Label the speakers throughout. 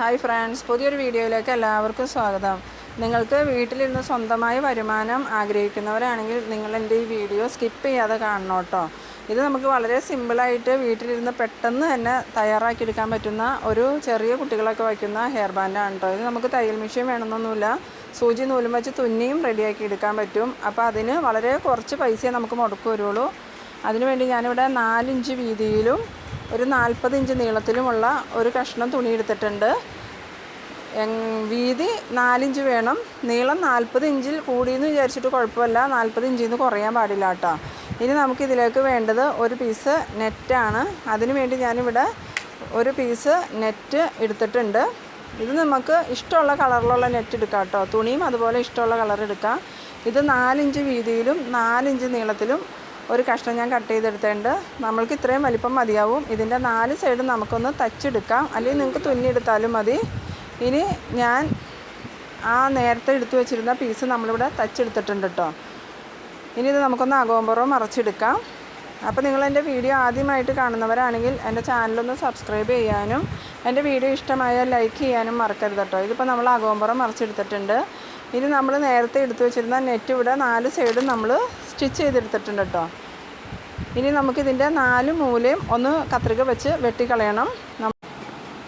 Speaker 1: Hi friends പുതിയൊരു വീഡിയോയിലേക്ക് എല്ലാവർക്കും സ്വാഗതം. നിങ്ങൾക്ക് വീട്ടിലിരുന്ന് സ്വന്തമായി വരുമാനം ആഗ്രഹിക്കുന്നവരാണെങ്കിൽ നിങ്ങൾ എന്റെ ഈ വീഡിയോ സ്കിപ്പ് ചെയ്യാതെ കാണണം കേട്ടോ. ഇത് നമുക്ക് വളരെ സിമ്പിളായിട്ട് വീട്ടിലിരുന്ന് പെട്ടെന്ന് തന്നെ തയ്യാറാക്കിയെടുക്കാൻ പറ്റുന്ന ഒരു ചെറിയ കുട്ടികളൊക്കെ വയ്ക്കുന്ന ഹെയർ ബാൻഡാണ് കേട്ടോ. ഇത് നമുക്ക് തയ്യൽ മെഷീൻ വേണമെന്നൊന്നുമില്ല. സൂചി നൂലും വെച്ച് തുന്നിയും റെഡിയാക്കി എടുക്കാൻ പറ്റും. അപ്പോൾ അതിന് വളരെ കുറച്ച് പൈസയെ നമുക്ക് മുടക്കു വരുള്ളൂ. അതിനുവേണ്ടി ഞാനിവിടെ നാലിഞ്ച് വീതിയിലും ഒരു നാൽപ്പത് ഇഞ്ച് നീളത്തിലുമുള്ള ഒരു കഷ്ണം തുണി എടുത്തിട്ടുണ്ട്. വീതി നാലിഞ്ച് വേണം. നീളം നാൽപ്പത് ഇഞ്ചിൽ കൂടിയെന്ന് വിചാരിച്ചിട്ട് കുഴപ്പമില്ല. നാൽപ്പത് ഇഞ്ചിൽ നിന്ന് കുറയാൻ പാടില്ല കേട്ടോ. ഇനി നമുക്ക് ഇതിലേക്ക് വേണ്ടത് ഒരു പീസ് നെറ്റാണ് അതിനു വേണ്ടി ഞാനിവിടെ ഒരു പീസ് നെറ്റ് എടുത്തിട്ടുണ്ട്. ഇത് നമുക്ക് ഇഷ്ടമുള്ള കളറിലുള്ള നെറ്റ് എടുക്കാം കേട്ടോ. തുണിയും അതുപോലെ ഇഷ്ടമുള്ള കളർ എടുക്കാം. ഇത് നാലിഞ്ച് വീതിയിലും നാലിഞ്ച് നീളത്തിലും ഒരു കഷ്ണം ഞാൻ കട്ട് ചെയ്തെടുത്തിട്ടുണ്ട്. നമ്മൾക്ക് ഇത്രയും വലിപ്പം മതിയാവും. ഇതിന്റെ നാല് സൈഡും നമുക്കൊന്ന് തച്ചെടുക്കാം. അല്ലെങ്കിൽ നിങ്ങൾക്ക് തുന്നിയെടുത്താലും മതി. ഇനി ഞാൻ ആ നേരത്തെ എടുത്തു വെച്ചിരുന്ന പീസ് നമ്മളിവിടെ തച്ചെടുത്തിട്ടുണ്ട് കേട്ടോ ഇനി ഇത് നമുക്കൊന്ന് അകോമ്പറോ മറച്ചെടുക്കാം. അപ്പോൾ നിങ്ങൾ എന്റെ വീഡിയോ ആദ്യമായിട്ട് കാണുന്നവരാണെങ്കിൽ എന്റെ ചാനലൊന്ന് സബ്സ്ക്രൈബ് ചെയ്യാനും എന്റെ വീഡിയോ ഇഷ്ടമായാൽ ലൈക്ക് ചെയ്യാനും മറക്കരുത് കേട്ടോ ഇതിപ്പോൾ നമ്മൾ അകോമ്പറം മറച്ചെടുത്തിട്ടുണ്ട്. ഇനി നമ്മൾ നേരത്തെ എടുത്തു വെച്ചിരുന്ന നെറ്റ് ഇവിടെ നാല് സൈഡും നമ്മൾ സ്റ്റിച്ച് ചെയ്തെടുത്തിട്ടുണ്ട് കേട്ടോ. ഇനി നമുക്കിതിന്റെ നാല് മൂലയും ഒന്ന് കത്രിക വെച്ച് വെട്ടിക്കളയണം.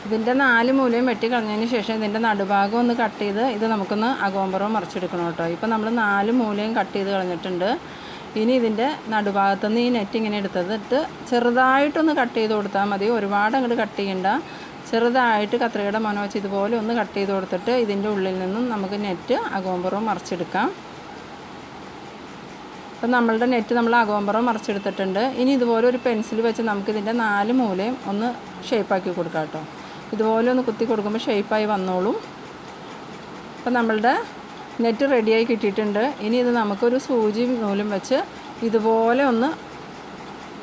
Speaker 1: ഇതിന്റെ നാല് മൂലയും വെട്ടിക്കളഞ്ഞതിന് ശേഷം ഇതിന്റെ നടുഭാഗം ഒന്ന് കട്ട് ചെയ്ത് ഇത് നമുക്കൊന്ന് അകോമ്പറവും മറിച്ചെടുക്കണം കേട്ടോ. ഇപ്പം നമ്മൾ നാല് മൂലയും കട്ട് ചെയ്ത് കളഞ്ഞിട്ടുണ്ട്. ഇനി ഇതിന്റെ നടുഭാഗത്തുനിന്ന് ഈ നെറ്റ് ഇങ്ങനെ എടുത്തിട്ട് ചെറുതായിട്ടൊന്ന് കട്ട് ചെയ്ത് കൊടുത്താൽ മതി. ഒരുപാട് അങ്ങോട്ട് കട്ട് ചെയ്യണ്ട. ചെറുതായിട്ട് കത്രികയുടെ മനോച്ച് ഇതുപോലെ ഒന്ന് കട്ട് ചെയ്ത് കൊടുത്തിട്ട് ഇതിന്റെ ഉള്ളിൽ നിന്നും നമുക്ക് നെറ്റ് അകോമ്പറവും മറിച്ചെടുക്കാം. അപ്പം നമ്മളുടെ നെറ്റ് നമ്മൾ അകോമ്പറം മറിച്ചെടുത്തിട്ടുണ്ട്. ഇനി ഇതുപോലെ ഒരു പെൻസിൽ വെച്ച് നമുക്കിതിന്റെ നാല് മൂലയും ഒന്ന് ഷേപ്പാക്കി കൊടുക്കാം കേട്ടോ. ഇതുപോലെ ഒന്ന് കുത്തി കൊടുക്കുമ്പോൾ ഷേപ്പായി വന്നോളും. അപ്പം നമ്മളുടെ നെറ്റ് റെഡിയായി കിട്ടിയിട്ടുണ്ട്. ഇനി ഇത് നമുക്കൊരു സൂചി നൂലും വെച്ച് ഇതുപോലെ ഒന്ന്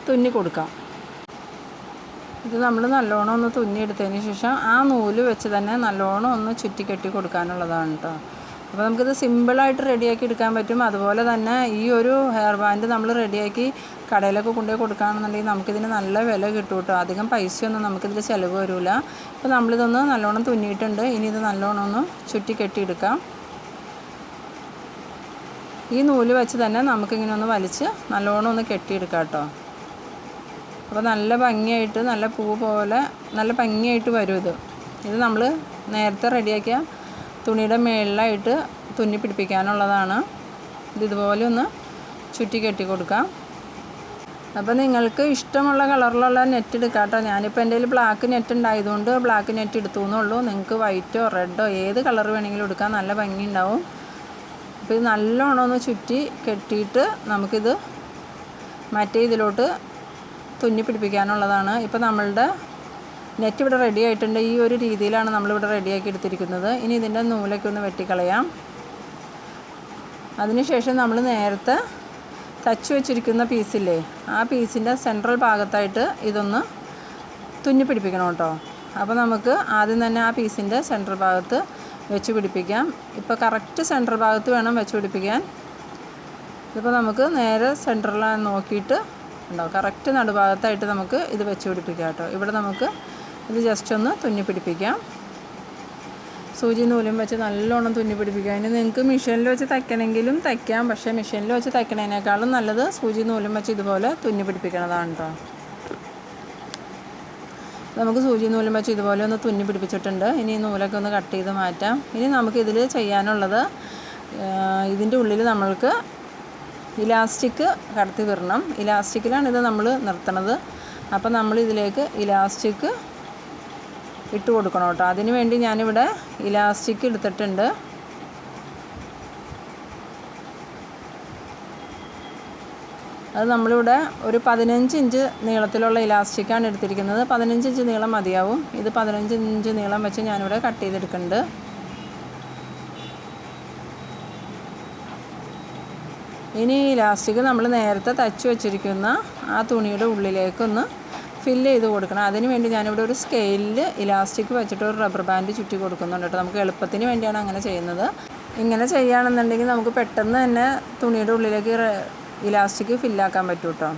Speaker 1: തുന്നി കൊടുക്കാം. ഇത് നമ്മൾ നല്ലോണം ഒന്ന് തുന്നിയെടുത്തതിന് ശേഷം ആ നൂൽ വെച്ച് തന്നെ നല്ലോണം ഒന്ന് ചുറ്റി കെട്ടി കൊടുക്കാനുള്ളതാണ് കേട്ടോ. അപ്പോൾ നമുക്കിത് സിമ്പിളായിട്ട് റെഡിയാക്കി എടുക്കാൻ പറ്റും. അതുപോലെ തന്നെ ഈ ഒരു ഹെയർ ബാൻഡ് നമ്മൾ റെഡിയാക്കി കടയിലൊക്കെ കൊണ്ടുപോയി കൊടുക്കുകയാണെന്നുണ്ടെങ്കിൽ നമുക്കിതിന് നല്ല വില കിട്ടും കേട്ടോ. അധികം പൈസയൊന്നും നമുക്കിതിൽ ചിലവ് വരില്ല. അപ്പോൾ നമ്മളിതൊന്ന് നല്ലോണം തുന്നിയിട്ടുണ്ട്. ഇനി ഇത് നല്ലോണം ഒന്ന് ചുറ്റി കെട്ടിയെടുക്കാം. ഈ നൂൽ വെച്ച് തന്നെ നമുക്കിങ്ങനെ ഒന്ന് വലിച്ച് നല്ലോണം ഒന്ന് കെട്ടിയെടുക്കാം കേട്ടോ. അപ്പോൾ നല്ല ഭംഗിയായിട്ട് നല്ല പൂ പോലെ നല്ല ഭംഗിയായിട്ട് വരും ഇത്. ഇത് നമ്മൾ നേരത്തെ റെഡിയാക്കിയ തുണിയുടെ മേളിലായിട്ട് തുന്നി പിടിപ്പിക്കാനുള്ളതാണ്. ഇത് ഇതുപോലെ ഒന്ന് ചുറ്റി കെട്ടി കൊടുക്കാം. അപ്പോൾ നിങ്ങൾക്ക് ഇഷ്ടമുള്ള കളറിലുള്ള നെറ്റ് എടുക്കാം കേട്ടോ. ഞാനിപ്പോൾ എന്റെ ബ്ലാക്ക് നെറ്റ് ഉണ്ടായതുകൊണ്ട് ബ്ലാക്ക് നെറ്റ് എടുത്തു എന്നുള്ളൂ നിങ്ങൾക്ക് വൈറ്റോ റെഡോ ഏത് കളർ വേണമെങ്കിലും എടുക്കാം. നല്ല ഭംഗി ഉണ്ടാവും അപ്പോൾ ഇത് നല്ലോണം ഒന്ന് ചുറ്റി കെട്ടിയിട്ട് നമുക്കിത് മറ്റേ ഇതിലോട്ട് തുന്നി പിടിപ്പിക്കാനുള്ളതാണ്. ഇപ്പോൾ നമ്മളുടെ നെറ്റ് ഇവിടെ റെഡി ആയിട്ടുണ്ട്. ഈ ഒരു രീതിയിലാണ് നമ്മളിവിടെ റെഡിയാക്കി എടുത്തിരിക്കുന്നത്. ഇനി ഇതിന്റെ നൂലൊക്കെ ഒന്ന് വെട്ടിക്കളയാം. അതിനുശേഷം നമ്മൾ നേരത്തെ തച്ച് വെച്ചിരിക്കുന്ന പീസില്ലേ ആ പീസിന്റെ സെൻട്രൽ ഭാഗത്തായിട്ട് ഇതൊന്ന് തുന്നി പിടിപ്പിക്കണം കേട്ടോ. അപ്പോൾ നമുക്ക് ആദ്യം തന്നെ ആ പീസിന്റെ സെൻട്രൽ ഭാഗത്ത് വെച്ച് പിടിപ്പിക്കാം. ഇപ്പോൾ കറക്റ്റ് സെൻട്രൽ ഭാഗത്ത് വേണം വെച്ച് പിടിപ്പിക്കാൻ. ഇതിപ്പോൾ നമുക്ക് നേരെ സെന്ററിൽ നോക്കിയിട്ട് ഉണ്ടാവും കറക്റ്റ് നടുഭാഗത്തായിട്ട് നമുക്ക് ഇത് വെച്ച് പിടിപ്പിക്കാം കേട്ടോ. ഇവിടെ നമുക്ക് ഇത് ജസ്റ്റ് ഒന്ന് തുന്നി പിടിപ്പിക്കാം. സൂചി നൂലും വെച്ച് നല്ലോണം തുന്നി പിടിപ്പിക്കുക ഇനി നിങ്ങൾക്ക് മെഷീനിൽ വെച്ച് തയ്ക്കണമെങ്കിലും തയ്ക്കാം. പക്ഷേ മെഷീനിൽ വെച്ച് തയ്ക്കണതിനേക്കാളും നല്ലത് സൂചി നൂലും വെച്ച് ഇതുപോലെ തുന്നി പിടിപ്പിക്കണതാണ് കേട്ടോ നമുക്ക് സൂചി നൂലും വെച്ച് ഇതുപോലെ ഒന്ന് തുന്നി പിടിപ്പിച്ചിട്ടുണ്ട്. ഇനി നൂലൊക്കെ ഒന്ന് കട്ട് ചെയ്ത് മാറ്റാം. ഇനി നമുക്കിതിൽ ചെയ്യാനുള്ളത് ഇതിന്റെ ഉള്ളിൽ നമ്മൾക്ക് ഇലാസ്റ്റിക് കടത്തി വിടണം. ഇലാസ്റ്റിക്കിലാണ് ഇത് നമ്മൾ നിർത്തണത്. അപ്പോൾ നമ്മൾ ഇതിലേക്ക് ഇലാസ്റ്റിക് ഇട്ട് കൊടുക്കണം കേട്ടോ. അതിന് വേണ്ടി ഞാനിവിടെ ഇലാസ്റ്റിക് എടുത്തിട്ടുണ്ട്. അത് നമ്മളിവിടെ ഒരു പതിനഞ്ച് ഇഞ്ച് നീളത്തിലുള്ള ഇലാസ്റ്റിക്കാണ് എടുത്തിരിക്കുന്നത്. പതിനഞ്ച് ഇഞ്ച് നീളം മതിയാവും. ഇത് പതിനഞ്ച് ഇഞ്ച് നീളം വെച്ച് ഞാനിവിടെ കട്ട് ചെയ്തെടുക്കുന്നുണ്ട്. ഇനി ഇലാസ്റ്റിക് നമ്മൾ നേരത്തെ തച്ച് വെച്ചിരിക്കുന്ന ആ തുണിയുടെ ഉള്ളിലേക്കൊന്ന് ഫില്ല് ചെയ്ത് കൊടുക്കണം. അതിന് വേണ്ടി ഞാനിവിടെ ഒരു സ്കെയിലിൽ ഇലാസ്റ്റിക് വെച്ചിട്ട് ഒരു റബ്ബർ ബാൻഡ് ചുറ്റി കൊടുക്കുന്നുണ്ട് കേട്ടോ നമുക്ക് എളുപ്പത്തിന് വേണ്ടിയാണ് അങ്ങനെ ചെയ്യുന്നത്. ഇങ്ങനെ ചെയ്യുകയാണെന്നുണ്ടെങ്കിൽ നമുക്ക് പെട്ടെന്ന് തന്നെ തുണിയുടെ ഉള്ളിലേക്ക് ഇലാസ്റ്റിക് ഫില്ലാക്കാൻ പറ്റും കേട്ടോ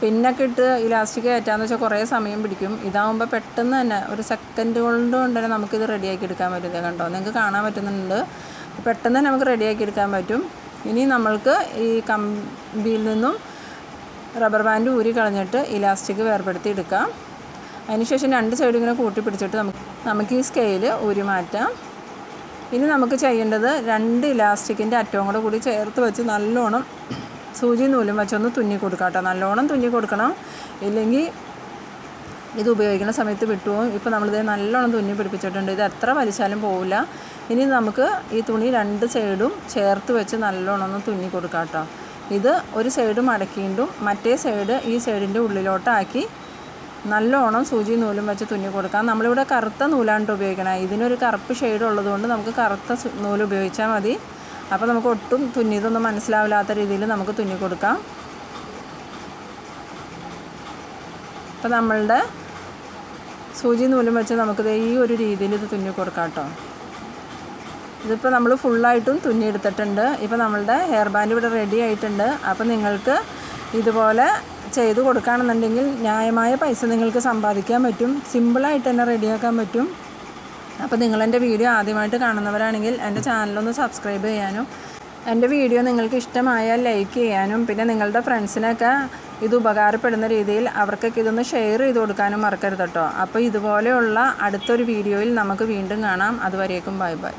Speaker 1: പിന്നൊക്കെ ഇട്ട് ഇലാസ്റ്റിക് കയറ്റാന്ന് വെച്ചാൽ കുറേ സമയം പിടിക്കും. ഇതാകുമ്പോൾ പെട്ടെന്ന് തന്നെ ഒരു സെക്കൻഡ് കൊണ്ട് കൊണ്ട് തന്നെ നമുക്കിത് റെഡിയാക്കി എടുക്കാൻ പറ്റും കണ്ടോ? നിങ്ങൾക്ക് കാണാൻ പറ്റുന്നുണ്ട്. പെട്ടെന്ന് തന്നെ നമുക്ക് റെഡിയാക്കി എടുക്കാൻ പറ്റും. ഇനി നമ്മൾക്ക് ഈ കമ്പിയിൽ നിന്നും റബ്ബർ ബാൻഡ് ഊരി കളഞ്ഞിട്ട് ഇലാസ്റ്റിക് വേർപെടുത്തി എടുക്കാം. അതിനുശേഷം രണ്ട് സൈഡും ഇങ്ങനെ കൂട്ടി പിടിച്ചിട്ട് നമുക്ക് നമുക്ക് ഈ സ്കെയിൽ ഊരി മാറ്റാം. ഇനി നമുക്ക് ചെയ്യേണ്ടത് രണ്ട് ഇലാസ്റ്റിക്കിന്റെ അറ്റവും കൂടെ കൂടി ചേർത്ത് വെച്ച് നല്ലോണം സൂചി നൂലും വെച്ചൊന്ന് തുന്നി കൊടുക്കാം കേട്ടോ. നല്ലോണം തുന്നി കൊടുക്കണം. ഇല്ലെങ്കിൽ ഇത് ഉപയോഗിക്കുന്ന സമയത്ത് വിട്ടുപോകും ഇപ്പോൾ നമ്മളിത് നല്ലോണം തുന്നി പിടിപ്പിച്ചിട്ടുണ്ട്. ഇത് എത്ര വലിച്ചാലും പോവില്ല. ഇനി നമുക്ക് ഈ തുണി രണ്ട് സൈഡും ചേർത്ത് വെച്ച് നല്ലോണം ഒന്ന് തുന്നി കൊടുക്കാം കേട്ടോ. ഇത് ഒരു സൈഡ് മടക്കിയിട്ടും മറ്റേ സൈഡ് ഈ സൈഡിന്റെ ഉള്ളിലോട്ടാക്കി നല്ലോണം സൂചി നൂലും വെച്ച് തുന്നി കൊടുക്കാം. നമ്മളിവിടെ കറുത്ത നൂലാണ് ഉപയോഗിക്കണം. ഇതിനൊരു കറുപ്പ് ഷെയ്ഡ് ഉള്ളതുകൊണ്ട് നമുക്ക് കറുത്ത നൂൽ ഉപയോഗിച്ചാൽ മതി. അപ്പോൾ നമുക്ക് ഒട്ടും തുന്നിയതൊന്നും മനസ്സിലാവില്ലാത്ത രീതിയിൽ നമുക്ക് തുന്നി കൊടുക്കാം. അപ്പോൾ നമ്മളുടെ സൂചി നൂലും വെച്ച് നമുക്കിത് ഈ ഒരു രീതിയിൽ ഇത് തുന്നി കൊടുക്കാം കേട്ടോ. ഇതിപ്പോൾ നമ്മൾ ഫുള്ളായിട്ടും തുന്നിയെടുത്തിട്ടുണ്ട് ഇപ്പോൾ നമ്മളുടെ ഹെയർ ബാൻഡ് ഇവിടെ റെഡി ആയിട്ടുണ്ട്. അപ്പോൾ നിങ്ങൾക്ക് ഇതുപോലെ ചെയ്ത് കൊടുക്കുകയാണെന്നുണ്ടെങ്കിൽ ന്യായമായ പൈസ നിങ്ങൾക്ക് സമ്പാദിക്കാൻ പറ്റും. സിമ്പിളായിട്ട് തന്നെ റെഡിയാക്കാൻ പറ്റും. അപ്പോൾ നിങ്ങൾ എന്റെ വീഡിയോ ആദ്യമായിട്ട് കാണുന്നവരാണെങ്കിൽ എന്റെ ചാനലൊന്ന് സബ്സ്ക്രൈബ് ചെയ്യാനും എന്റെ വീഡിയോ നിങ്ങൾക്ക് ഇഷ്ടമായാൽ ലൈക്ക് ചെയ്യാനും പിന്നെ നിങ്ങളുടെ ഫ്രണ്ട്സിനൊക്കെ ഇത് ഉപകാരപ്പെടുന്ന രീതിയിൽ അവർക്കൊക്കെ ഇതൊന്ന് ഷെയർ ചെയ്ത് കൊടുക്കാനും മറക്കരുത് കേട്ടോ അപ്പോൾ ഇതുപോലെയുള്ള അടുത്തൊരു വീഡിയോയിൽ നമുക്ക് വീണ്ടും കാണാം. അതുവരേക്കും ബൈ ബൈ